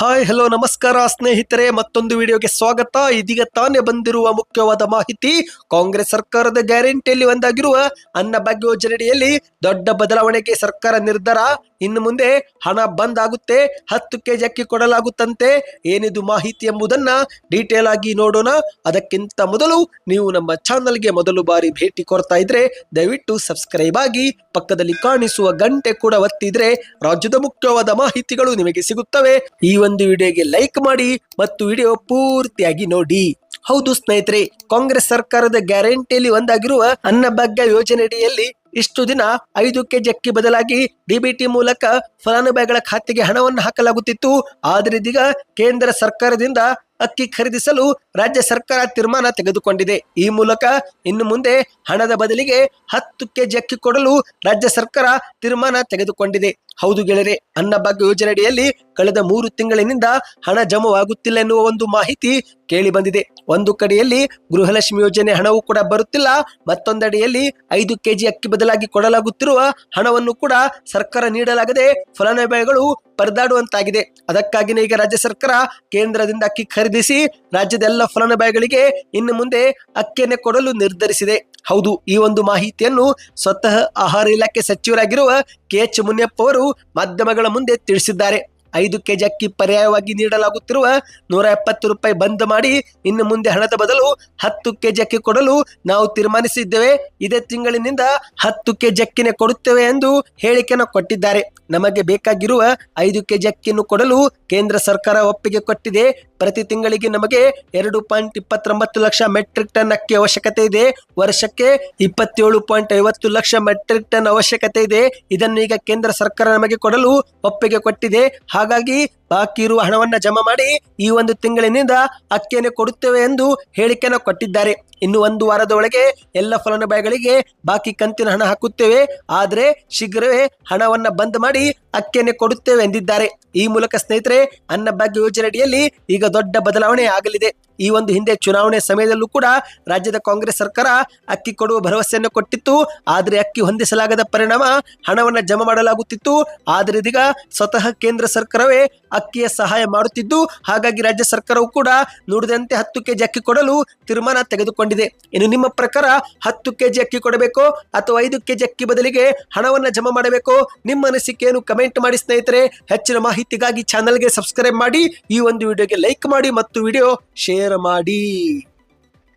Hi hello ನಮಸ್ಕಾರ ಸ್ನೇಹಿತರೆ, ಮತ್ತೊಂದು ವಿಡಿಯೋಗೆ ಸ್ವಾಗತ. ಇದೀಗ ತಾನೇ ಬಂದಿರುವ ಮುಖ್ಯವಾದ ಮಾಹಿತಿ, ಕಾಂಗ್ರೆಸ್ ಸರ್ಕಾರದ ಗ್ಯಾರಂಟಿಯಲ್ಲಿ ಒಂದಾಗಿರುವ ಅನ್ನಭಾಗ್ಯ ಯೋಜನೆಯಡಿಯಲ್ಲಿ ದೊಡ್ಡ ಬದಲಾವಣೆಗೆ ಸರ್ಕಾರ ನಿರ್ಧಾರ. ಇನ್ನು ಮುಂದೆ ಹಣ ಬಂದ್ ಆಗುತ್ತೆ, ಹತ್ತು ಕೆಜಿ ಅಕ್ಕಿ ಕೊಡಲಾಗುತ್ತಂತೆ. ಏನಿದು ಮಾಹಿತಿ ಎಂಬುದನ್ನ ಡೀಟೇಲ್ ಆಗಿ ನೋಡೋಣ. ಅದಕ್ಕಿಂತ ಮೊದಲು ನೀವು ನಮ್ಮ ಚಾನಲ್ಗೆ ಮೊದಲು ಬಾರಿ ಭೇಟಿ ಕೊಡ್ತಾ ಇದ್ರೆ, ದಯವಿಟ್ಟು ಸಬ್ಸ್ಕ್ರೈಬ್ ಆಗಿ ಪಕ್ಕದಲ್ಲಿ ಕಾಣಿಸುವ ಗಂಟೆ ಕೂಡ ಒತ್ತಿದ್ರೆ ರಾಜ್ಯದ ಮುಖ್ಯವಾದ ಮಾಹಿತಿಗಳು ನಿಮಗೆ ಸಿಗುತ್ತವೆ. ಈ ಒಂದು ವಿಡಿಯೋಗೆ ಲೈಕ್ ಮಾಡಿ ಮತ್ತು ವಿಡಿಯೋ ಪೂರ್ತಿಯಾಗಿ ನೋಡಿ. ಹೌದು ಸ್ನೇಹಿತರೆ, ಕಾಂಗ್ರೆಸ್ ಸರ್ಕಾರದ ಗ್ಯಾರಂಟಿಯಲ್ಲಿ ಒಂದಾಗಿರುವ ಅನ್ನಭಾಗ್ಯ ಯೋಜನೆಯಡಿಯಲ್ಲಿ ಇಷ್ಟು ದಿನ ಐದು ಕೆಜಿ ಅಕ್ಕಿ ಬದಲಾಗಿ ಡಿಬಿಟಿ ಮೂಲಕ ಫಲಾನುಭವಿಗಳ ಖಾತೆಗೆ ಹಣವನ್ನು ಹಾಕಲಾಗುತ್ತಿತ್ತು. ಆದರೆ ಇದೀಗ ಕೇಂದ್ರ ಸರ್ಕಾರದಿಂದ ಅಕ್ಕಿ ಖರೀದಿಸಲು ರಾಜ್ಯ ಸರ್ಕಾರ ತೀರ್ಮಾನ ತೆಗೆದುಕೊಂಡಿದೆ. ಈ ಮೂಲಕ ಇನ್ನು ಮುಂದೆ ಹಣದ ಬದಲಿಗೆ ಹತ್ತು ಕೆಜಿ ಅಕ್ಕಿ ಕೊಡಲು ರಾಜ್ಯ ಸರ್ಕಾರ ತೀರ್ಮಾನ ತೆಗೆದುಕೊಂಡಿದೆ. ಹೌದು ಗೆಳೆಯರೆ, ಅನ್ನಭಾಗ್ಯ ಯೋಜನೆಯಡಿಯಲ್ಲಿ ಕಳೆದ ಮೂರು ತಿಂಗಳಿನಿಂದ ಹಣ ಜಮವಾಗುತ್ತಿಲ್ಲ ಎನ್ನುವ ಒಂದು ಮಾಹಿತಿ ಕೇಳಿ ಬಂದಿದೆ ಒಂದು ಕಡೆಯಲ್ಲಿ ಗೃಹಲಕ್ಷ್ಮಿ ಯೋಜನೆ ಹಣವೂ ಕೂಡ ಬರುತ್ತಿಲ್ಲ, ಮತ್ತೊಂದೆಡೆಯಲ್ಲಿ ಐದು ಕೆಜಿ ಅಕ್ಕಿ ಬದಲಾಗಿ ಕೊಡಲಾಗುತ್ತಿರುವ ಹಣವನ್ನು ಕೂಡ ಸರ್ಕಾರ ನೀಡಲಾಗದೆ ಫಲಾನುಭವಿಗಳು ಪರದಾಡುವಂತಾಗಿದೆ. ಅದಕ್ಕಾಗಿನೇ ಈಗ ರಾಜ್ಯ ಸರ್ಕಾರ ಕೇಂದ್ರದಿಂದ ಅಕ್ಕಿ ಖರೀದಿಸಿ ರಾಜ್ಯದ ಎಲ್ಲ ಫಲಾನುಭವಿಗಳಿಗೆ ಇನ್ನು ಮುಂದೆ ಅಕ್ಕಿಯನ್ನು ಕೊಡಲು ನಿರ್ಧರಿಸಿದೆ. ಹೌದು, ಈ ಒಂದು ಮಾಹಿತಿಯನ್ನು ಸ್ವತಃ ಆಹಾರ ಇಲಾಖೆ ಸಚಿವರಾಗಿರುವ ಕೆ ಎಚ್ ಮುನಿಯಪ್ಪ ಅವರು ಮಾಧ್ಯಮಗಳ ಮುಂದೆ ತಿಳಿಸಿದ್ದಾರೆ. ಐದು ಕೆಜಿ ಅಕ್ಕಿ ಪರ್ಯಾಯವಾಗಿ ನೀಡಲಾಗುತ್ತಿರುವ ನೂರ ಎಪ್ಪತ್ತು ರೂಪಾಯಿ ಬಂದ್ ಮಾಡಿ ಇನ್ನು ಮುಂದೆ ಹಣದ ಬದಲು ಹತ್ತು ಕೆಜಿ ಅಕ್ಕಿ ಕೊಡಲು ನಾವು ತೀರ್ಮಾನಿಸಿದ್ದೇವೆ. ಇದೇ ತಿಂಗಳಿನಿಂದ ಹತ್ತು ಕೆಜಿ ಅಕ್ಕಿನೇ ಕೊಡುತ್ತೇವೆ ಎಂದು ಹೇಳಿಕೆಯನ್ನು ಕೊಟ್ಟಿದ್ದಾರೆ. ನಮಗೆ ಬೇಕಾಗಿರುವ ಐದು ಕೆಜಿ ಅಕ್ಕಿಯನ್ನು ಕೊಡಲು ಕೇಂದ್ರ ಸರ್ಕಾರ ಒಪ್ಪಿಗೆ ಕೊಟ್ಟಿದೆ. ಪ್ರತಿ ತಿಂಗಳಿಗೆ ನಮಗೆ ಎರಡು ಪಾಯಿಂಟ್ ಇಪ್ಪತ್ತೊಂಬತ್ತು ಲಕ್ಷ ಮೆಟ್ರಿಕ್ ಟನ್ ಅಕ್ಕಿ ಅವಶ್ಯಕತೆ ಇದೆ. ವರ್ಷಕ್ಕೆ ಇಪ್ಪತ್ತೇಳು ಪಾಯಿಂಟ್ ಐವತ್ತು ಲಕ್ಷ ಮೆಟ್ರಿಕ್ ಟನ್ ಅವಶ್ಯಕತೆ ಇದೆ. ಇದನ್ನು ಈಗ ಕೇಂದ್ರ ಸರ್ಕಾರ ನಮಗೆ ಕೊಡಲು ಒಪ್ಪಿಗೆ ಕೊಟ್ಟಿದೆ. ಹಾಗಾಗಿ ಬಾಕಿ ಇರುವ ಹಣವನ್ನ ಜಮಾ ಮಾಡಿ ಈ ಒಂದು ತಿಂಗಳಿನಿಂದ ಅಕ್ಕಿಯನ್ನು ಕೊಡುತ್ತೇವೆ ಎಂದು ಹೇಳಿಕೆಯನ್ನು ಕೊಟ್ಟಿದ್ದಾರೆ. ಇನ್ನು ಒಂದು ವಾರದ ಒಳಗೆ ಎಲ್ಲ ಫಲಾನುಭವಿಗಳಿಗೆ ಬಾಕಿ ಕಂತಿನ ಹಣ ಹಾಕುತ್ತೇವೆ. ಆದರೆ ಶೀಘ್ರವೇ ಹಣವನ್ನ ಬಂದ್ ಮಾಡಿ ಅಕ್ಕಿಯನ್ನು ಕೊಡುತ್ತೇವೆ ಎಂದಿದ್ದಾರೆ. ಈ ಮೂಲಕ ಸ್ನೇಹಿತರೆ ಅನ್ನಭಾಗ್ಯ ಯೋಜನೆ ಅಡಿಯಲ್ಲಿ ಈಗ ದೊಡ್ಡ ಬದಲಾವಣೆ ಆಗಲಿದೆ. ಈ ಒಂದು ಹಿಂದೆ ಚುನಾವಣೆ ಸಮಯದಲ್ಲೂ ಕೂಡ ರಾಜ್ಯದ ಕಾಂಗ್ರೆಸ್ ಸರ್ಕಾರ ಅಕ್ಕಿ ಕೊಡುವ ಭರವಸೆಯನ್ನು ಕೊಟ್ಟಿತ್ತು. ಆದರೆ ಅಕ್ಕಿ ಹೊಂದಿಸಲಾಗದ ಪರಿಣಾಮ ಹಣವನ್ನು ಜಮಾ ಮಾಡಲಾಗುತ್ತಿತ್ತು. ಆದರೆ ಇದೀಗ ಸ್ವತಃ ಕೇಂದ್ರ ಸರ್ಕಾರವೇ ಅಕ್ಕಿಯ ಸಹಾಯ ಮಾಡುತ್ತಿದ್ದು. ಹಾಗಾಗಿ ರಾಜ್ಯ ಸರ್ಕಾರವು ಕೂಡ ನುಡಿದಂತೆ ಹತ್ತು ಕೆಜಿ ಅಕ್ಕಿ ಕೊಡಲು ತೀರ್ಮಾನ ತೆಗೆದುಕೊಂಡಿದೆ. ಇನ್ನು ನಿಮ್ಮ ಪ್ರಕಾರ ಹತ್ತು ಕೆಜಿ ಅಕ್ಕಿ ಕೊಡಬೇಕು ಅಥವಾ ಐದು ಕೆಜಿ ಅಕ್ಕಿ ಬದಲಿಗೆ ಹಣವನ್ನು ಜಮಾ ಮಾಡಬೇಕು? ನಿಮ್ಮ ಅನಿಸಿಕೆಯನ್ನು ಕಮೆಂಟ್ ಮಾಡಿ ಸ್ನೇಹಿತರೆ. ಹೆಚ್ಚಿನ ಮಾಹಿತಿಗಾಗಿ ಚಾನಲ್ಗೆ ಸಬ್ಸ್ಕ್ರೈಬ್ ಮಾಡಿ. ಈ ಒಂದು ವಿಡಿಯೋಗೆ ಲೈಕ್ ಮಾಡಿ ಮತ್ತು ವಿಡಿಯೋ ಶೇರ್ ಮಾಡಿ